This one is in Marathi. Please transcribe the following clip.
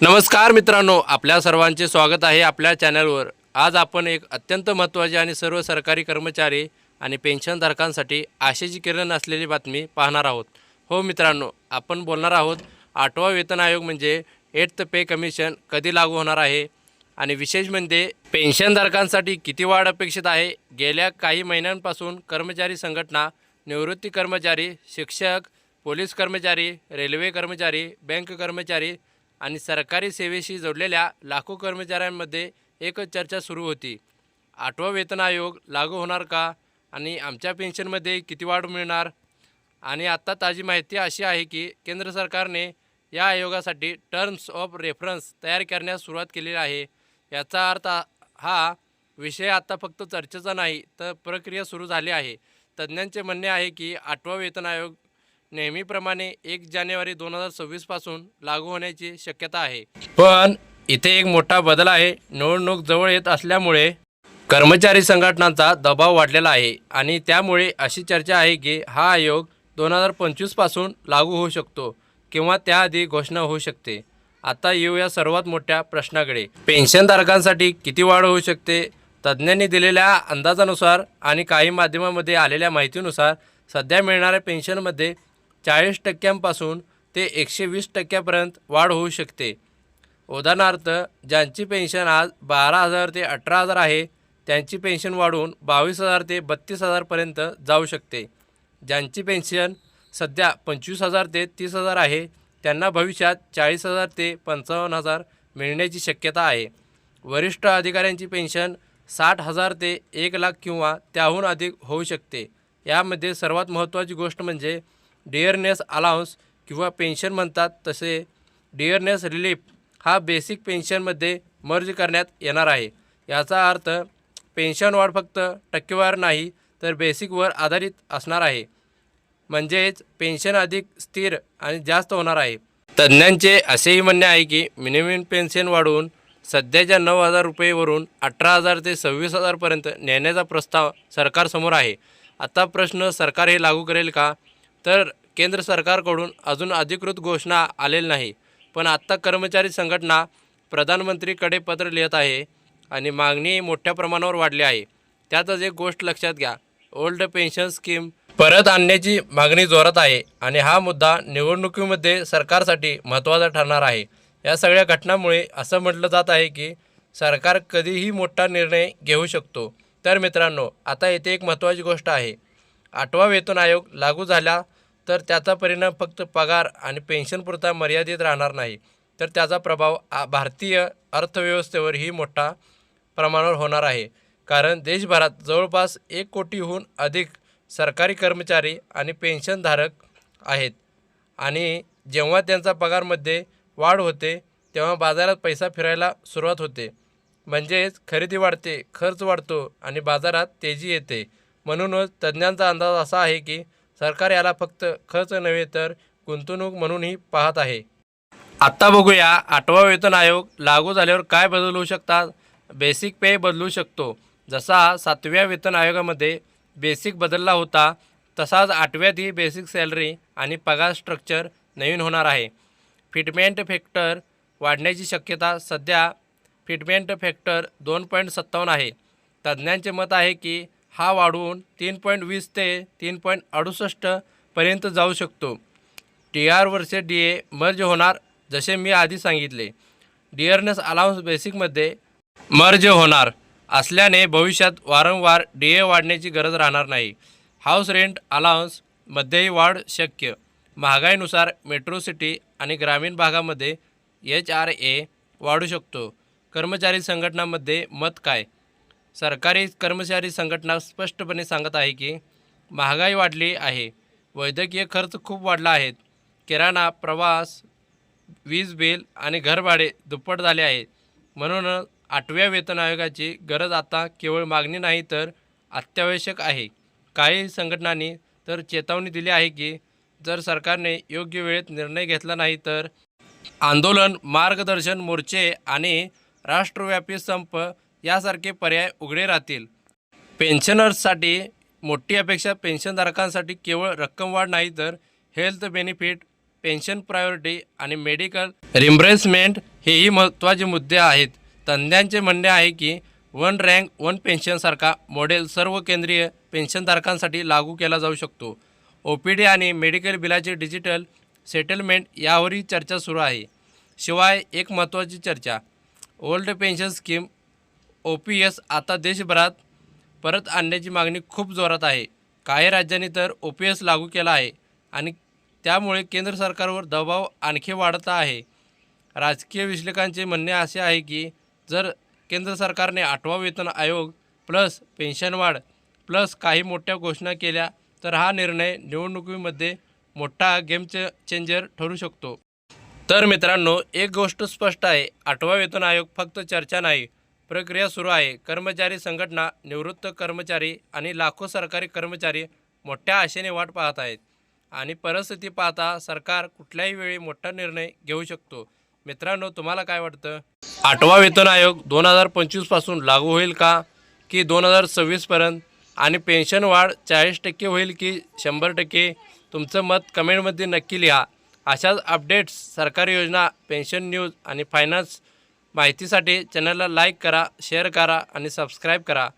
नमस्कार मित्रांनो आपल्या सर्वांचे स्वागत आहे आपल्या चॅनलवर. आज आपण एक अत्यंत महत्त्वाची आणि सर्व सरकारी कर्मचारी आणि पेन्शनधारकांसाठी आशेची किरण असलेली बातमी पाहणार आहोत. हो मित्रांनो आपण बोलणार आहोत आठवा वेतन आयोग म्हणजे एट्थ पे कमिशन कधी लागू होणार आहे? आणि विशेष म्हणजे पेन्शनधारकांसाठी किती वाढ अपेक्षित आहे? गेल्या काही महिन्यांपासून कर्मचारी संघटना निवृत्ती कर्मचारी शिक्षक पोलीस कर्मचारी रेल्वे कर्मचारी बँक कर्मचारी आणि सरकारी सेवेशी जोडलेल्या लाखो कर्मचाऱ्यांमध्ये एकच चर्चा सुरू होती. आठवा वेतन आयोग लागू होणार का? आणि आमच्या पेन्शनमध्ये किती वाढ मिळणार? आणि आत्ता ताजी माहिती अशी आहे की केंद्र सरकारने या आयोगासाठी टर्म्स ऑफ रेफरन्स तयार करण्यास सुरुवात केलेली आहे. याचा अर्थ हा विषय आता फक्त चर्चेचा नाही तर प्रक्रिया सुरू झाली आहे. तज्ज्ञांचे म्हणणे आहे की आठवा वेतन आयोग नेहमीप्रमाणे एक जानेवारी दोन हजार सव्वीसपासून लागू होण्याची शक्यता आहे. पण इथे एक मोठा बदल आहे. निवडणूक जवळ येत असल्यामुळे कर्मचारी संघटनांचा दबाव वाढलेला आहे आणि त्यामुळे अशी चर्चा आहे की हा आयोग दोन हजार पंचवीसपासून लागू होऊ शकतो किंवा त्याआधी घोषणा होऊ शकते. आता येऊ या सर्वात मोठ्या प्रश्नाकडे. पेन्शनधारकांसाठी किती वाढ होऊ शकते? तज्ज्ञांनी दिलेल्या अंदाजानुसार आणि काही माध्यमामध्ये आलेल्या माहितीनुसार सध्या मिळणाऱ्या पेन्शनमध्ये चाळीस टक्क्यांपासून ते एकशे वीस टक्क्यापर्यंत वाढ होऊ शकते. उदाहरणार्थ ज्यांची पेन्शन आज बारा हजार ते अठरा हजार आहे त्यांची पेन्शन वाढून बावीस हजार ते बत्तीस हजारपर्यंत जाऊ शकते. ज्यांची पेन्शन सध्या पंचवीस हजार ते तीस हजार आहे त्यांना भविष्यात चाळीस हजार ते पंचावन्न हजार मिळण्याची शक्यता आहे. वरिष्ठ अधिकाऱ्यांची पेन्शन साठ हजार ते एक लाख किंवा त्याहून अधिक होऊ शकते. यामध्ये सर्वात महत्त्वाची गोष्ट म्हणजे डिअरनेस अलाउन्स किंवा पेन्शन म्हणतात तसे डिअरनेस रिलीफ हा बेसिक पेन्शनमध्ये मर्ज करण्यात येणार आहे. याचा अर्थ पेन्शन वाढ फक्त टक्केवार नाही तर बेसिकवर आधारित असणार आहे. म्हणजेच पेन्शन अधिक स्थिर आणि जास्त होणार आहे. तज्ज्ञांचे असेही म्हणणे आहे की मिनिमम पेन्शन वाढवून सध्याच्या नऊ हजार रुपयेवरून अठरा हजार ते सव्वीस हजारपर्यंत नेण्याचा प्रस्ताव सरकारसमोर आहे. आता प्रश्न सरकार हे लागू करेल का? तर केंद्र सरकारकडून अजून अधिकृत घोषणा आलेली नाही. पण आत्ता कर्मचारी संघटना प्रधानमंत्रीकडे पत्र लिहित आहे आणि मागणी मोठ्या प्रमाणावर वाढली आहे. त्यातच एक गोष्ट लक्षात घ्या. ओल्ड पेन्शन स्कीम परत आणण्याची मागणी जोरात आहे आणि हा मुद्दा निवडणुकीमध्ये सरकारसाठी महत्त्वाचा ठरणार आहे. या सगळ्या घटनामुळे असं म्हटलं जात आहे की सरकार कधीही मोठा निर्णय घेऊ शकतो. तर मित्रांनो आता येथे एक महत्त्वाची गोष्ट आहे. आठवा वेतन आयोग लागू झाला तर त्याचा परिणाम फक्त पगार आणि पेन्शनपुरता मर्यादित राहणार नाही. तर त्याचा प्रभाव आ- भारतीय अर्थव्यवस्थेवरही मोठा प्रमाणावर होणार आहे. कारण देशभरात जवळपास एक कोटीहून अधिक सरकारी कर्मचारी आणि पेन्शनधारक आहेत. आणि जेव्हा त्यांचा पगारमध्ये वाढ होते तेव्हा बाजारात पैसा फिरायला सुरुवात होते. म्हणजेच खरेदी वाढते खर्च वाढतो आणि बाजारात तेजी येते. म्हणूनच तज्ज्ञांचा अंदाज असा आहे की सरकार याला फक्त खर्च नव्हे तर गुंतवणूक म्हणूनही पाहत आहे. आत्ता बघूया आठवा वेतन आयोग लागू झाल्यावर काय बदल होऊ शकतात? बेसिक पे बदलू शकतो. जसा सातव्या वेतन आयोगामध्ये बेसिक बदलला होता तसाच आठव्यातही बेसिक सॅलरी आणि पगार स्ट्रक्चर नवीन होणार आहे. फिटमेंट फॅक्टर वाढण्याची शक्यता सध्या फिटमेंट फॅक्टर दोन पॉईंट सत्तावन्न आहे. तज्ज्ञांचे मत आहे की हा वाढून तीन पॉईंट वीस ते तीन पॉईंट अडुसष्टपर्यंत जाऊ शकतो. टी आर वर्षे डी ए मर्ज होणार जसे मी आधी सांगितले. डिअरनेस अलाउन्स बेसिकमध्ये मर्ज होणार. असल्याने भविष्यात वारंवार डी ए वाढण्याची गरज राहणार नाही. हाऊस रेंट अलाउन्समध्येही वाढ शक्य. महागाईनुसार मेट्रो सिटी आणि ग्रामीण भागामध्ये एच आर ए वाढू शकतो. कर्मचारी संघटनांमध्ये मत काय? सरकारी कर्मचारी संघटना स्पष्टपणे सांगत आहे की महागाई वाढली आहे. वैद्यकीय खर्च खूप वाढला आहे. किराणा प्रवास वीज बिल आणि घरभाडे दुप्पट झाले आहेत म्हणून आठव्या वेतन आयोगाची गरज आता केवळ मागणी नाही तर अत्यावश्यक आहे. काही संघटनांनी तर चेतावणी दिली आहे की जर सरकारने योग्य वेळेत निर्णय घेतला नाही तर आंदोलन मार्गदर्शन मोर्चे आणि राष्ट्रव्यापी संप यासारखे पर्याय उघडे राहतील. पेन्शनर्ससाठी मोठी अपेक्षा पेन्शनधारकांसाठी केवळ रक्कम वाढ नाही तर हेल्थ बेनिफिट पेन्शन प्रायोरिटी आणि मेडिकल रिम्ब्रेसमेंट हेही महत्त्वाचे मुद्दे आहेत. तज्ज्ञांचे म्हणणे आहे की वन रँक वन पेन्शनसारखा मॉडेल सर्व केंद्रीय पेन्शनधारकांसाठी लागू केला जाऊ शकतो. ओ पी डी आणि मेडिकल बिलाचे डिजिटल सेटलमेंट यावरही चर्चा सुरू आहे. शिवाय एक महत्त्वाची चर्चा old pension scheme O P S आता देशभरात परत आणण्याची मागणी खूप जोरात आहे. काही राज्यांनी तर ओ पी एस लागू केला आहे आणि त्यामुळे केंद्र सरकारवर दबाव आणखी वाढत आहे. राजकीय विश्लेषकांचे म्हणणे असे आहे की जर केंद्र सरकारने आठवा वेतन आयोग प्लस पेन्शन वाढ प्लस काही मोठ्या घोषणा केल्या तर हा निर्णय निवडणुकीमध्ये मोठा गेम चेंजर ठरू शकतो. तर मित्रांनो एक गोष्ट स्पष्ट आहे. आठवा वेतन आयोग फक्त चर्चा नाही प्रक्रिया सुरू आहे. कर्मचारी संघटना निवृत्त कर्मचारी आणि लाखो सरकारी कर्मचारी मोठ्या आशेने वाट पाहत आहेत. आणि परिस्थिती पाहता सरकार कुठल्याही वेळी मोठा निर्णय घेऊ शकतो. मित्रांनो तुम्हाला काय वाटतं? आठवा वेतन आयोग दोन हजार पंचवीसपासून लागू होईल का? की दोन हजार सव्वीसपर्यंत आणि पेन्शन वाढ चाळीस टक्के होईल की शंभर टक्के? तुमचं मत कमेंटमध्ये नक्की लिहा. अशाच अपडेट्स सरकारी योजना पेन्शन न्यूज आणि फायनान्स माहितीसाठी चॅनलला लाईक करा शेअर करा आणि सबस्क्राईब करा.